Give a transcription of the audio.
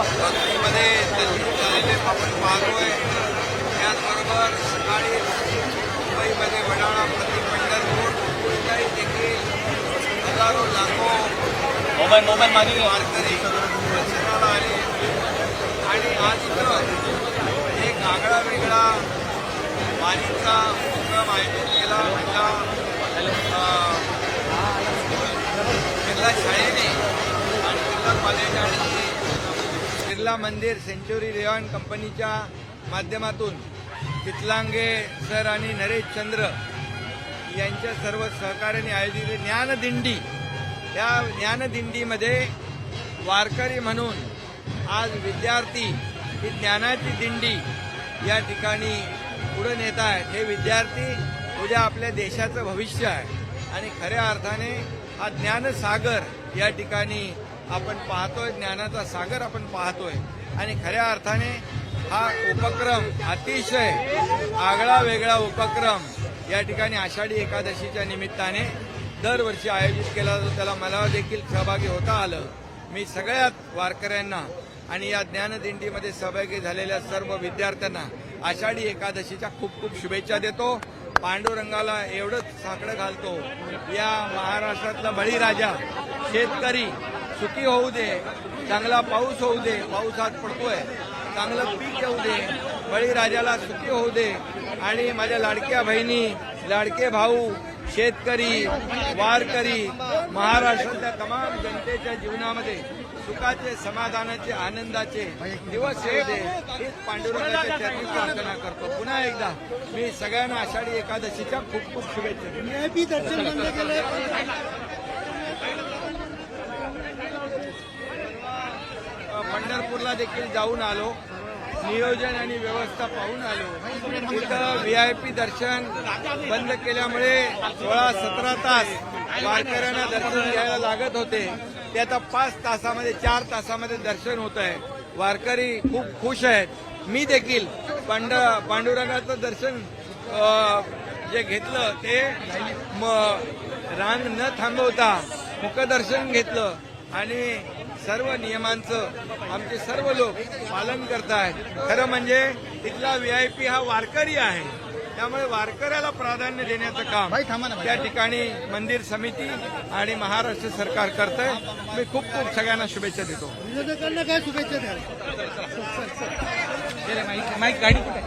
भक्तीमध्ये झालेले आपण पाहतोय. त्याचबरोबर सकाळी मुंबईमध्ये वडाळा प्रति पंढरपूर इथंही देखील हजारो लाखो मोबाईल मोबाईल मागे वारकरी दर्शनाला आले. आणि आज इथं एक आगळा वेगळा वारीचा उपक्रम आयोजित केला. महिला बिर्ला शाळेने आणि बिर्ला कॉलेज आणि बिर्ला मंदिर सेंच्युरी रेऑन कंपनीच्या माध्यमातून तितलांगे सर आणि नरेश चंद्र यांच्या सर्व सहकार्याने आयोजित ज्ञानदिंडी. या ज्ञानदिंडीमध्ये वारकरी म्हणून आज विद्यार्थी ही ज्ञानाची दिंडी या ठिकाणी पुढे नेत आहेत. हे विद्यार्थी उद्या आपल्या देशाचं भविष्य आहे आणि खऱ्या अर्थाने हा ज्ञानसागर या ठिकाणी आपण पाहतोय ज्ञानाचा सागर आपण पाहतोय. आणि खऱ्या अर्थाने हा उपक्रम अतिशय आगळा वेगळा उपक्रम या ठिकाणी आषाढी एकादशीच्या निमित्ताने दरवर्षी आयोजित केला जातो. त्याला मला देखील सहभागी होता आलं. मी सगळ्यात वारकऱ्यांना आणि या ज्ञानदिंडीमध्ये सहभागी झालेल्या सर्व विद्यार्थ्यांना आषाढी एकादशीच्या खूप खूप शुभेच्छा देतो. पांडुरंगाला एवढंच साकडं घालतो. या महाराष्ट्रातला बळीराजा शेतकरी सुखी होऊ दे चांगला पाऊस होऊ दे पाऊस आज पडतोय चांगलं पीक येऊ दे बळीराजाला सुखी होऊ दे. आणि माझ्या लाडक्या बहिणी लाडके भाऊ शेतकरी वारकरी महाराष्ट्रातल्या तमाम जनतेच्या जीवनामध्ये सुखाचे समाधानाचे आनंदाचे दिवस येते हीच पांडुरंगाच्या चरणी प्रार्थना करतो. पुन्हा एकदा मी सगळ्यांना आषाढी एकादशीच्या खूप खूप शुभेच्छा देतो. व्हीआयपी दर्शन बंद केलंय पंढरपूरला देखील जाऊन आलो. नियोजन आणि व्यवस्था पाहून आलो. तिथं व्ही आय पी दर्शन बंद केल्यामुळे सोळा सतरा तास वारकऱ्यांना दर्शन घ्यायला लागत होते. ते आता पाच तासामध्ये चार तासामध्ये दर्शन होत आहे. वारकरी खूप खुश आहेत. मी देखील पांड पांडुरंगाचं दर्शन जे घेतलं ते रांग न थांबवता मुखदर्शन घेतलं. आणि सर्व नियमांचं आमचे सर्व लोक पालन करतायत. खरं म्हणजे तिथला व्हीआयपी हा वारकरी आहे. त्यामुळे वारकऱ्याला प्राधान्य देण्याचं काम. त्या ठिकाणी मंदिर समिती आणि महाराष्ट्र सरकार करतंय. मी खूप खूप सगळ्यांना शुभेच्छा देतो. विरोधकांना काय शुभेच्छा माईक गाडी कुठे?